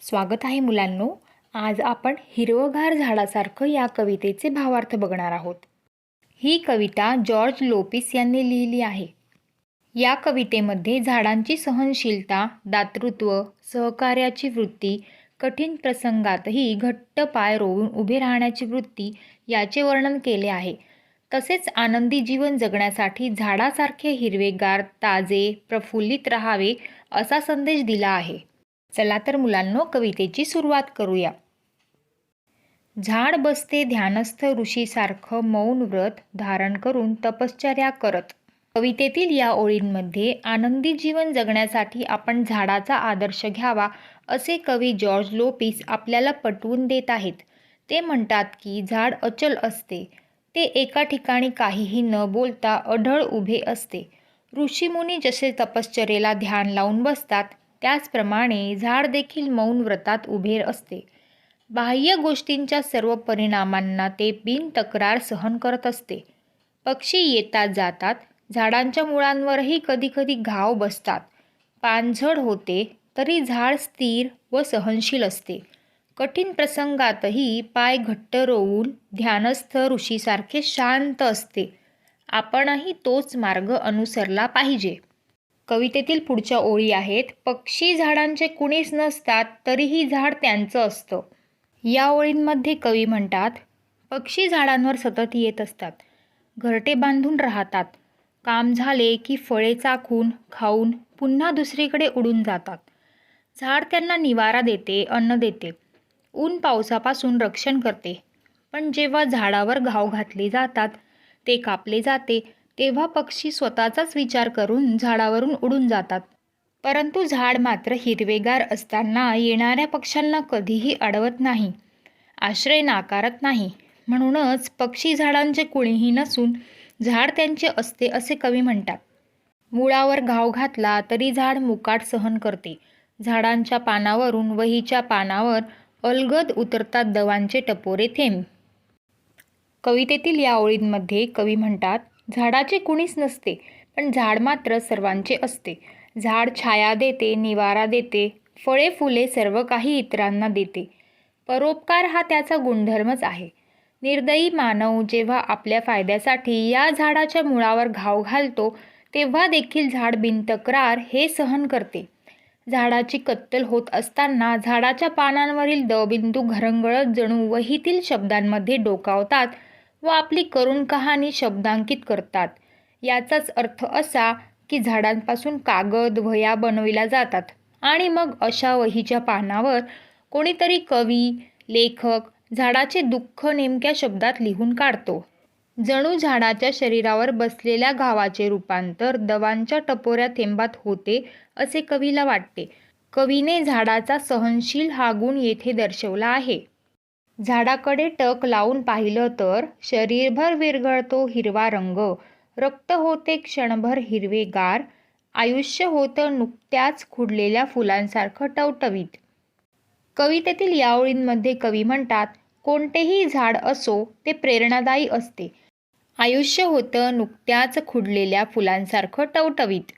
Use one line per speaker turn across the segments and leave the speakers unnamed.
स्वागत आहे मुलांनो. आज आपण हिरवगार झाडासारखं या कवितेचे भावार्थ बघणार आहोत. ही कविता जॉर्ज लोपिस यांनी लिहिली आहे. या कवितेमध्ये झाडांची सहनशीलता दातृत्व सहकार्याची वृत्ती कठीण प्रसंगातही घट्ट पाय रोवून उभे राहण्याची वृत्ती याचे वर्णन केले आहे. तसेच आनंदी जीवन जगण्यासाठी झाडासारखे हिरवेगार ताजे प्रफुल्लित राहावे असा संदेश दिला आहे. चला तर मुलांनो कवितेची सुरुवात करूया. झाड बसते ध्यानस्थ ऋषीसारखं मौन व्रत धारण करून तपश्चर्या करत. कवितेतील या ओळींमध्ये आनंदी जीवन जगण्यासाठी आपण झाडाचा आदर्श घ्यावा असे कवी जॉर्ज लोपीस आपल्याला पटवून देत आहेत. ते म्हणतात की झाड अचल असते. ते एका ठिकाणी काहीही न बोलता अढळ उभे असते. ऋषीमुनी जसे तपश्चर्येला ध्यान लावून बसतात त्याचप्रमाणे झाड देखील मौन व्रतात उभे असते. बाह्य गोष्टींच्या सर्व परिणामांना ते बिन तक्रार सहन करत असते. पक्षी येतात जातात. झाडांच्या मुळांवरही कधीकधी घाव बसतात. पानझड होते तरी झाड स्थिर व सहनशील असते. कठीण प्रसंगातही पाय घट्ट रोवून ध्यानस्थ ऋषीसारखे शांत असते. आपणही तोच मार्ग अनुसरला पाहिजे. कवितेतील पुढच्या ओळी आहेत. पक्षी झाडांचे कुणीच नसतात तरीही झाड त्यांचं असतं. या ओळींमध्ये कवी म्हणतात पक्षी झाडांवर सतत येत असतात. घरटे बांधून राहतात. काम झाले की फळे चाखून खाऊन पुन्हा दुसरीकडे उडून जातात. झाड त्यांना निवारा देते अन्न देते. ऊन पावसापासून रक्षण करते. पण जेव्हा झाडावर घाव घातले जातात ते कापले जाते. तेव्हा पक्षी स्वतःचाच विचार करून झाडावरून उडून जातात. परंतु झाड मात्र हिरवेगार असताना येणाऱ्या पक्ष्यांना कधीही अडवत नाही आश्रय नाकारत नाही. म्हणूनच पक्षी झाडांचे कुणीही नसून झाड त्यांचे असते असे कवी म्हणतात. मुळावर घाव घातला तरी झाड मुकाट सहन करते. झाडांच्या पानावरून वहीच्या पानावर अलगद उतरतात दवांचे टपोरे थेंब. कवितेतील या ओळींमध्ये कवी म्हणतात झाडाचे कुणीच नसते पण झाड मात्र सर्वांचे असते. झाड छाया देते निवारा देते फळे फुले सर्व काही इतरांना देते. परोपकार हा त्याचा गुणधर्मच आहे. निर्दयी मानव जेव्हा आपल्या फायद्यासाठी या झाडाच्या मुळावर घाव घालतो तेव्हा देखील झाड बिनतक्रार हे सहन करते. झाडाची कत्तल होत असताना झाडाच्या पानांवरील दबिंदू घरंगळत जणू वहीतील शब्दांमध्ये डोकावतात व आपली करुण कहाणी शब्दांकित करतात. याचाच अर्थ असा की झाडांपासून कागद वह्या बनविल्या जातात. आणि मग अशा वहीच्या पानावर कोणीतरी कवी लेखक झाडाचे दुःख नेमक्या शब्दात लिहून काढतो. जणू झाडाच्या शरीरावर बसलेल्या घावाचे रूपांतर दवांच्या टपोऱ्या थेंबात होते असे कवीला वाटते. कवीने झाडाचा सहनशील हा गुण येथे दर्शवला आहे. झाडाकडे टक लावून पाहिलं तर शरीरभर विरघळतो हिरवा रंग. रक्त होते क्षणभर हिरवेगार. आयुष्य होतं नुकत्याच खुडलेल्या फुलांसारखं टवटवीत. कवितेतील या ओळींमध्ये कवी म्हणतात कोणतेही झाड असो ते प्रेरणादायी असते. आयुष्य होतं नुकत्याच खुडलेल्या फुलांसारखं टवटवीत.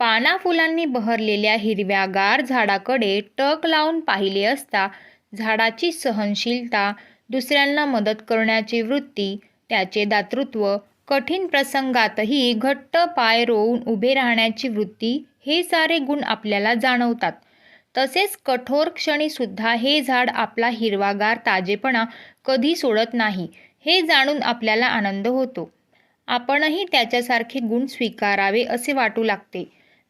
पाना फुलांनी बहरलेल्या हिरव्यागार झाडाकडे टक लावून पाहिले असता झाडाची सहनशीलता दुसऱ्यांना मदत करण्याची वृत्ती त्याचे दातृत्व कठीण प्रसंगातही घट्ट पाय रोवून उभे राहण्याची वृत्ती हे सारे गुण आपल्याला जाणवतात. तसेच कठोर क्षणीसुद्धा हे झाड आपला हिरवागार ताजेपणा कधी सोडत नाही हे जाणून आपल्याला आनंद होतो. आपणही त्याच्यासारखे गुण स्वीकारावे असे वाटू लागते.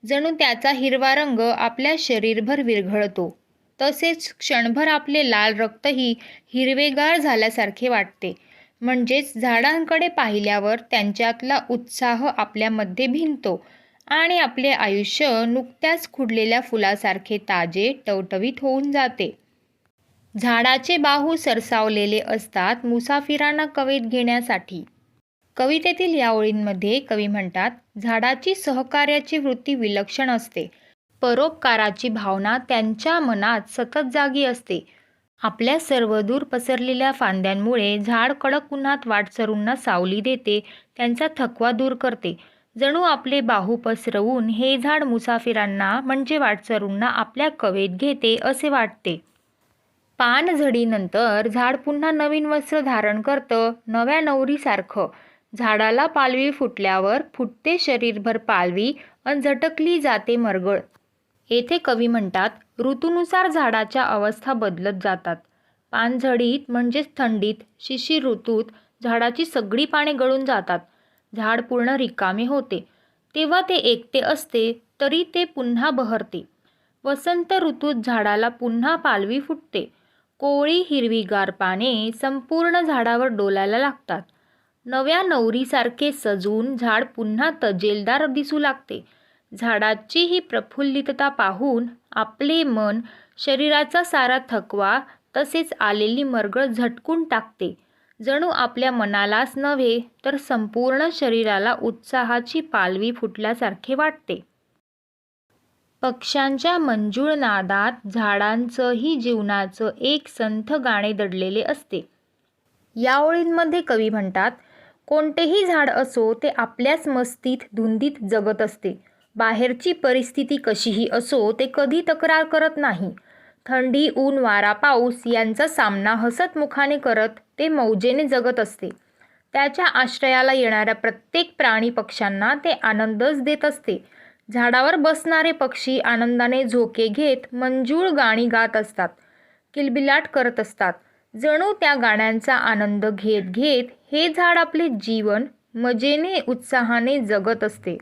जणू त्याचा हिरवा रंग आपल्या शरीरभर विरघळतो. तसेच क्षणभर आपले लाल रक्तही हिरवेगार झाल्यासारखे वाटते. म्हणजेच झाडांकडे पाहिल्यावर त्यांच्यातला उत्साह आपल्यामध्ये भिनतो आणि आपले आयुष्य नुकत्याच खुडलेल्या फुलासारखे ताजे टवटवीत होऊन जाते. झाडाचे बाहू सरसावलेले असतात मुसाफिरांना कवेत घेण्यासाठी. कवितेतील या ओळींमध्ये कवी म्हणतात झाडाची सहकार्याची वृत्ती विलक्षण असते. परोपकाराची भावना त्यांच्या मनात सतत जागी असते. आपल्या सर्व दूर पसरलेल्या फांद्यांमुळे झाड कडक उन्हात वाटसरूंना सावली देते त्यांचा थकवा दूर करते. जणू आपले बाहू पसरवून हे झाड मुसाफिरांना म्हणजे वाटसरूंना आपल्या कवेत घेते असे वाटते. पानझडीनंतर झाड पुन्हा नवीन वस्त्र धारण करतं नव्या नवरीसारखं झाडाला पालवी फुटल्यावर फुटते शरीरभर पालवी अन झटकली जाते मरगळ. येथे कवी म्हणतात ऋतूनुसार झाडाच्या अवस्था बदलत जातात. पानझडीत म्हणजेच थंडीत शिशिर ऋतूत झाडाची सगळी पाने गळून जातात. झाड पूर्ण रिकामे होते. तेव्हा ते एकटे असते तरी ते पुन्हा बहरते. वसंत ऋतूत झाडाला पुन्हा पालवी फुटते. कोवळी हिरवीगार पाने संपूर्ण झाडावर डोलायला लागतात. नव्या नवरीसारखे सजून झाड पुन्हा तजेलदार दिसू लागते. झाडाची ही प्रफुल्लितता पाहून आपले मन शरीराचा सारा थकवा तसेच आलेली मरगळ झटकून टाकते. जणू आपल्या मनालाच नव्हे तर संपूर्ण शरीराला उत्साहाची पालवी फुटल्यासारखे वाटते. पक्ष्यांच्या मंजूळ नादात झाडांचंही जीवनाचं एक संथ गाणे दडलेले असते. या ओळींमध्ये कवी म्हणतात कोणतेही झाड असो ते आपल्याच मस्तीत धुंदीत जगत असते. बाहेरची परिस्थिती कशीही असो ते कधी तक्रार करत नाही. थंडी ऊन वारा पाऊस यांचा सामना हसतमुखाने करत ते मौजेने जगत असते. त्याच्या आश्रयाला येणाऱ्या प्रत्येक प्राणी पक्ष्यांना ते आनंदच देत असते. झाडावर बसणारे पक्षी आनंदाने झोके घेत मंजूळ गाणी गात असतात किलबिलाट करत असतात. जणू त्या गाण्यांचा आनंद घेत घेत हे झाड आपले जीवन मजेने उत्साहाने जगत असते.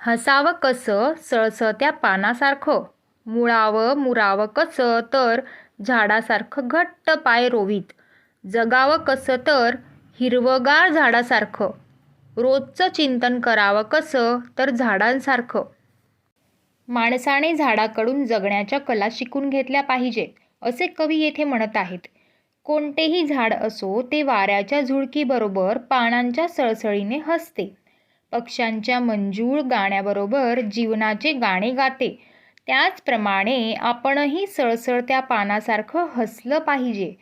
हसावं कसं? सळसळत्या पानासारखं. मुळावं मुरावं कसं? तर झाडासारखं घट्ट पाय रोवीत. जगावं कसं? तर हिरवगार झाडासारखं. रोजचं चिंतन करावं कसं? तर झाडांसारखं. माणसाने झाडाकडून जगण्याच्या कला शिकून घेतल्या पाहिजेत असे कवी येथे म्हणत आहेत. कोणतेही झाड असो ते वाऱ्याच्या झुळकीबरोबर पानांच्या सळसळीने हसते. पक्ष्यांच्या मंजूळ गाण्याबरोबर जीवनाचे गाणे गाते. त्याचप्रमाणे आपणही सळसळत्या पानासारखं हसलं पाहिजे.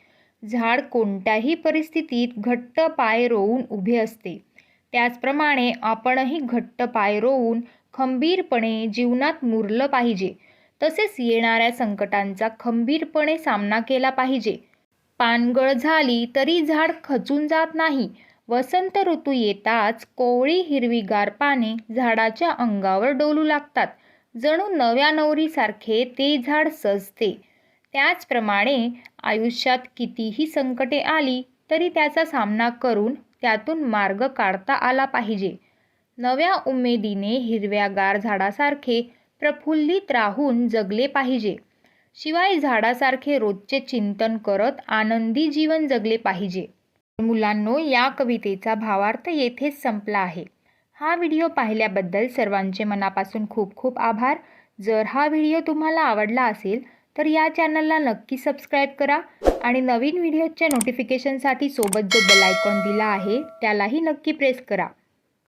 झाड कोणत्याही परिस्थितीत घट्ट पाय रोवून उभे असते. त्याचप्रमाणे आपणही घट्ट पाय रोवून खंबीरपणे जीवनात मुरलं पाहिजे. तसेच येणाऱ्या संकटांचा खंबीरपणे सामना केला पाहिजे. पानगळ झाली तरी झाड खचून जात नाही. वसंत ऋतू येताच कोवळी हिरवीगार पाने झाडाच्या अंगावर डोलू लागतात. जणू नव्या नवरीसारखे ते झाड सजते. त्याचप्रमाणे आयुष्यात कितीही संकटे आली तरी त्याचा सामना करून त्यातून मार्ग काढता आला पाहिजे. नव्या उमेदीने हिरव्यागार झाडासारखे प्रफुल्लित राहून जगले पाहिजे. शिवाय झाडासारखे रोजचे चिंतन करत आनंदी जीवन जगले पाहिजे. मुलांनो या कवितेचा भावार्थ येथेच संपला आहे. हा व्हिडिओ पाहिल्याबद्दल सर्वांचे मनापासून खूप खूप आभार. जर हा व्हिडिओ तुम्हाला आवडला असेल तर या चॅनलला नक्की सबस्क्राईब करा आणि नवीन व्हिडिओच्या नोटिफिकेशनसाठी सोबत जो बेल आयकॉन दिला आहे त्यालाही नक्की प्रेस करा.